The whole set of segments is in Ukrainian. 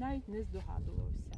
навіть не здогадувався.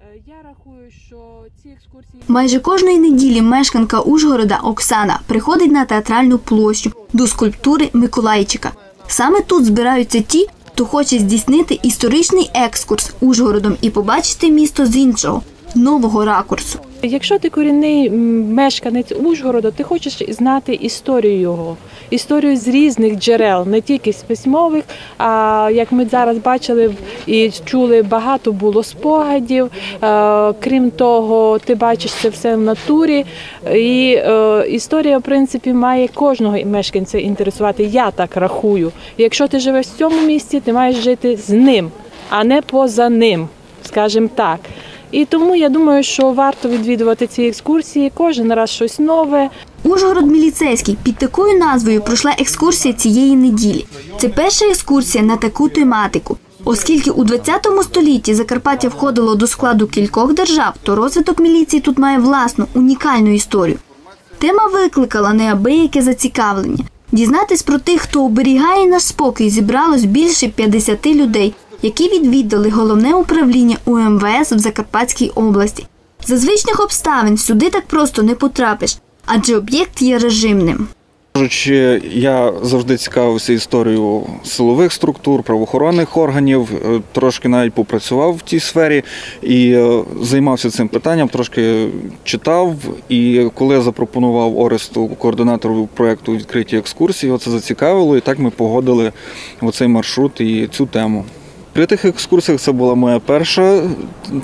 Е, Я рахую, що ці екскурсії Майже кожної неділі мешканка Ужгорода Оксана приходить на театральну площу до скульптури Миколайчика. Саме тут збираються ті, хто хоче здійснити історичний екскурс Ужгородом і побачити місто з іншого нового ракурсу. Якщо ти корінний мешканець Ужгорода, ти хочеш знати історію його, історію з різних джерел, не тільки з письмових, а як ми зараз бачили і чули, багато було спогадів. Е, Крім того, ти бачиш це все в натурі. І е, історія, в принципі, має кожного мешканця інтересувати. Я так рахую. Якщо ти живеш в цьому місті, ти маєш жити з ним, а не поза ним, скажімо так. І тому я думаю, що варто відвідувати ці екскурсії кожен раз щось нове. Ужгород Міліцейський під такою назвою пройшла екскурсія цієї неділі. Це перша екскурсія на таку тематику. Оскільки у 20 столітті Закарпаття входило до складу кількох держав, то розвиток міліції тут має власну унікальну історію. Тема викликала неабияке зацікавлення. Дізнатись про тих, хто оберігає наш спокій, зібралось більше 50 людей, які відвідали головне управління УМВС в Закарпатській області. За звичних обставин сюди так просто не потрапиш, адже об'єкт є режимним. Кажучи, я завжди цікавився історією силових структур, правоохоронних органів, е, трошки навіть попрацював в тій сфері і е, займався цим питанням, трошки читав. І коли запропонував Оресту, координатору проєкту відкриті екскурсії, це зацікавило, і так ми погодили оцей маршрут і цю тему. При тих екскурсіях це була моя перша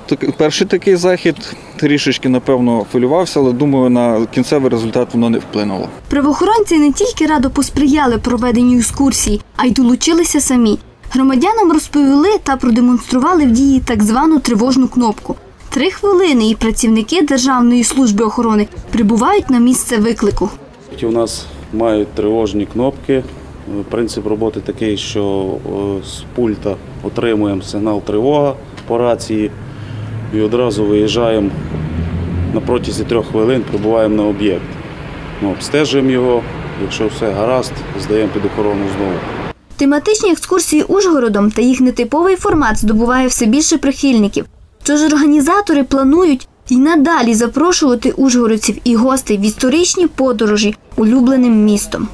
так- перший такий захід. Трішечки, напевно, хвилювався, але думаю, на кінцевий результат воно не вплинуло. Правоохоронці не тільки радо посприяли проведенню екскурсії, а й долучилися самі. Громадянам розповіли та продемонстрували в дії так звану тривожну кнопку. Три хвилини і працівники Державної служби охорони прибувають на місце виклику. У нас мають тривожні кнопки. Принцип роботи такий, що е, з пульта отримуємо сигнал тривога по рації і одразу виїжджаємо на протязі трьох хвилин, прибуваємо на об'єкт. Ну, обстежуємо його, якщо все гаразд, здаємо під охорону знову. Тематичні екскурсії Ужгородом та їх нетиповий формат здобуває все більше прихильників. Тож організатори планують і надалі запрошувати ужгородців і гостей в історичні подорожі улюбленим містом.